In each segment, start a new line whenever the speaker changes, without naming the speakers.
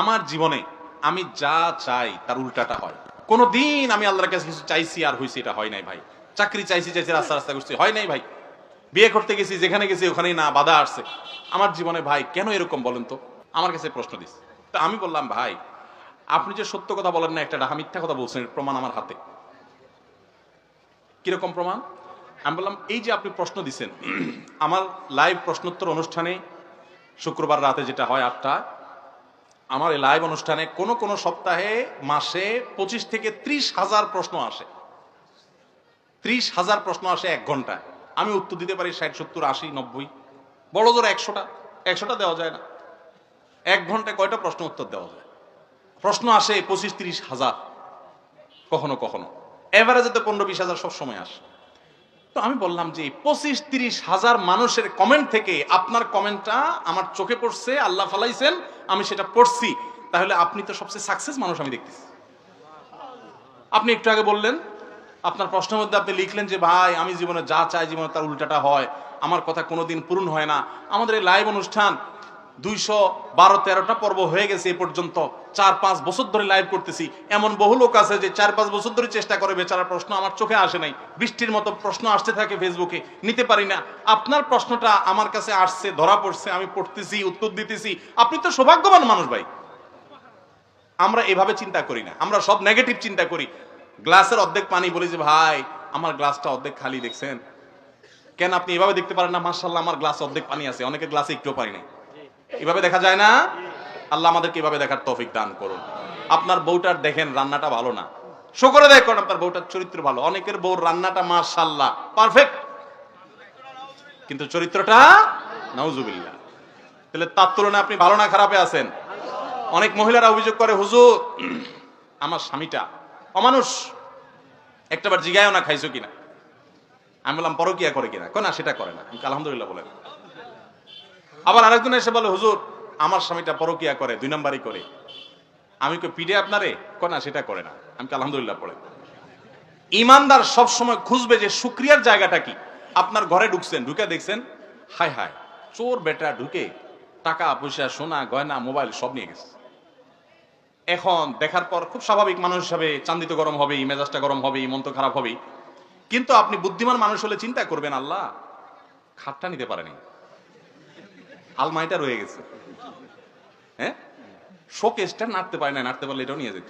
আমার জীবনে আমি যা চাই তার উল্টাটা হয়। কোনো দিন আমি আল্লাহর কাছে কিছু চাইছি আর হয়েছি এটা হয় নাই ভাই। চাকরি চাইছি চাইছি, রাস্তা রাস্তা করছি, হয় নাই ভাই। বিয়ে করতে গেছি, যেখানে গেছি, ওখানেই না, বাধা আসছে। আমার জীবনে ভাই, কেন এরকম বলেন তো? আমার কাছে প্রশ্ন দিস। তো আমি বললাম, ভাই, আপনি যে সত্য কথা বলেন না, একটা ডাহা মিথ্যা কথা বলছেন প্রমাণ আমার হাতে। কীরকম প্রমাণ? আমি বললাম, এই যে আপনি প্রশ্ন দিছেন, আমার লাইভ প্রশ্নোত্তর অনুষ্ঠানে শুক্রবার রাতে যেটা হয় আটটা আমার এই লাইভ অনুষ্ঠানে কোনো কোনো সপ্তাহে মাসে পঁচিশ থেকে ত্রিশ হাজার প্রশ্ন আসে। ত্রিশ হাজার প্রশ্ন আসে এক ঘন্টায়। আমি উত্তর দিতে পারি ষাট, সত্তর, আশি, নব্বই। বড় জোর একশোটা। একশোটা দেওয়া যায় না। এক ঘন্টায় কয়টা প্রশ্ন উত্তর দেওয়া যায়? প্রশ্ন আসে পঁচিশ, ত্রিশ হাজার। কখনো কখনো। এভারেজে তো পনেরো, বিশ হাজার সবসময় আসে। তো আমি বললাম যে পঁচিশ তিরিশ হাজার মানুষের কমেন্ট থেকে আপনার কমেন্টটা আমার চোখে পড়ছে, আল্লাহ ফালাইছেন, আমি সেটা পড়ছি। তাহলে আপনি তো সবচেয়ে সাকসেস মানুষ আমি দেখতেছি। আপনি একটু আগে বললেন, আপনার প্রশ্নের মধ্যে আপনি লিখলেন যে, ভাই, আমি জীবনে যা চাই, জীবনে তার উল্টাটা হয়। আমার কথা কোনোদিন পূরণ হয় না। আমাদের এই লাইভ অনুষ্ঠান দুইশো বারো তেরোটা পর্ব হয়ে গেছে এ পর্যন্ত। চার, পাঁচ বছর ধরে লাইভ করতেছি। এমন বহু লোক আছে যে চার, পাঁচ বছর ধরে চেষ্টা করে বেচারা প্রশ্ন আমার চোখে আসে নাই। বৃষ্টির মতো প্রশ্ন আসতে থাকে ফেসবুকে নিতে পারি না। আপনার প্রশ্নটা আমার কাছে আসছে, ধরা পড়ছে, আমি পড়তেছি, উত্তর দিতেছি। আপনি তো সৌভাগ্যবান মানুষ ভাই। আমরা এভাবে চিন্তা করি না। আমরা সব নেগেটিভ চিন্তা করি। গ্লাসের অর্ধেক পানি বলি যে, ভাই, আমার গ্লাসটা অর্ধেক খালি দেখছেন? কেন আপনি এভাবে দেখতে পারেন না? মার্শাল্লাহ আমার গ্লাস অর্ধেক পানি আছে। অনেকে গ্লাসে একটু পানি নেই। এভাবে দেখা যায় না? আল্লাহ আমাদেরকে এভাবে দেখার তৌফিক দান করুন। আপনার বউটার দেখেন, রান্নাটা ভালো না। শুকরে দেখুন আপনার বউটার চরিত্র ভালো। অনেকের বউর রান্নাটা মার্শাল্লাহ পারফেক্ট কিন্তু চরিত্রটা, নাউজুবিল্লাহ। তাহলে তার তুলনায় আপনি ভালো না খারাপে আছেন? অনেক মহিলারা অভিযোগ করে, হুজুর, আমার স্বামীটা অমানুষ। একটাবার জিগায়ও না খাইছো কিনা? আমি বললাম, পরকিয়া করে কিনা? কয় সেটা করে না। আলহামদুলিল্লাহ বলেন। আবার আরেকজন এসে বলে, হুজুর, আমার স্বামীটা পরকিয়া করে, দুই নাম্বারই করে। আমি কই পিডে আপনারে? না, সেটা করে না। আমি আলহামদুলিল্লাহ পড়ে ইমানদার সব সময় খুঁজবে যে শুক্রিয়ার জায়গাটা কি। আপনার ঘরে ঢুকছেন, ঢুকে দেখছেন, হায় হায়, চোর বেটা ঢুকে টাকা, পয়সা, সোনা, গয়না, মোবাইল সব নিয়ে গেছে। এখন দেখার পর খুব স্বাভাবিক মানুষ হিসাবে চান্দিত গরম হবে মেজাজটা গরম হবে মন তো খারাপ হবে কিন্তু আপনি বুদ্ধিমান মানুষ হলে চিন্তা করবেন, আল্লাহ, খাটটা নিতে পারেনি। আলমারিটা রয়ে গেছে। হ্যাঁ? শোকেসটা নাড়তে পারে না, নাড়তে পারলে এটাও নিয়ে যেত।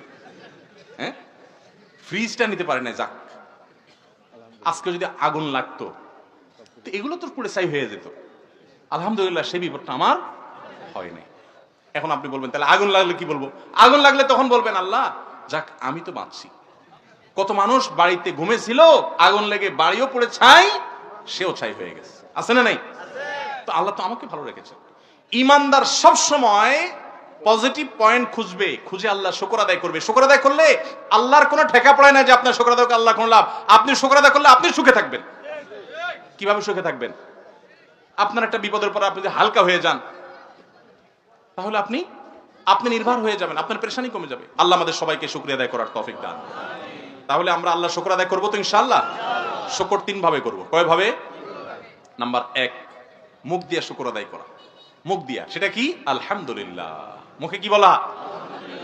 হ্যাঁ? ফ্রিজটা নিতে পারে না, যাক। আজকে যদি আগুন লাগতো, তো এগুলো তো পুরো সাই হয়ে যেত। আলহামদুলিল্লাহ সে বিপদটা আমার হয় নাই। এখন আপনি বলবেন, তাহলে আগুন লাগলে কি বলব? আগুন লাগলে তখন বলবেন, আল্লাহ, যাক, আমি তো বাঁচছি। কত মানুষ বাড়িতে ঘুমেছিল, আগুন লেগে বাড়িও পড়ে ছাই, সেও ছাই হয়ে গেছে। আছে না নাই? তো আল্লাহ তো আমাকে ভালো রেখেছে ইমানদার সব সময় পজিটিভ পয়েন্ট খুঁজবে, খুঁজে আল্লাহ শুকর আদায় করবে। শুকর আদায় করলে আল্লাহর কোনো ঠেকা পড়ে না যে আপনার শুকর আদায় আল্লাহ কোনো লাভ। আপনি শুকর আদায় করলে আপনি সুখে থাকবেন। কীভাবে সুখে থাকবেন? আপনার একটা বিপদের পর আপনি যদি হালকা হয়ে যান, তাহলে আপনি আপনি নির্ভর হয়ে যাবেন, আপনার পেরেশানি কমে যাবে। আল্লাহ আমাদের সবাইকে শুক্রিয়া আদায় করার তৌফিক দান। তাহলে আমরা আল্লাহ শুক্র আদায় করব তো ইনশাআল্লাহ? শুকর তিন ভাবে করব। কয় ভাবে নাম্বার এক মুখ দিয়া শুকুর আদায় করা। মুখ দিয়া। সেটা কি? আলহামদুলিল্লাহ। মুখে কি বলা?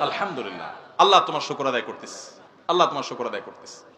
আলহামদুলিল্লাহ। আল্লাহ তোমার শুকুর আদায় করতেছ। আল্লাহ তোমার শুকুর আদায় করতেছ।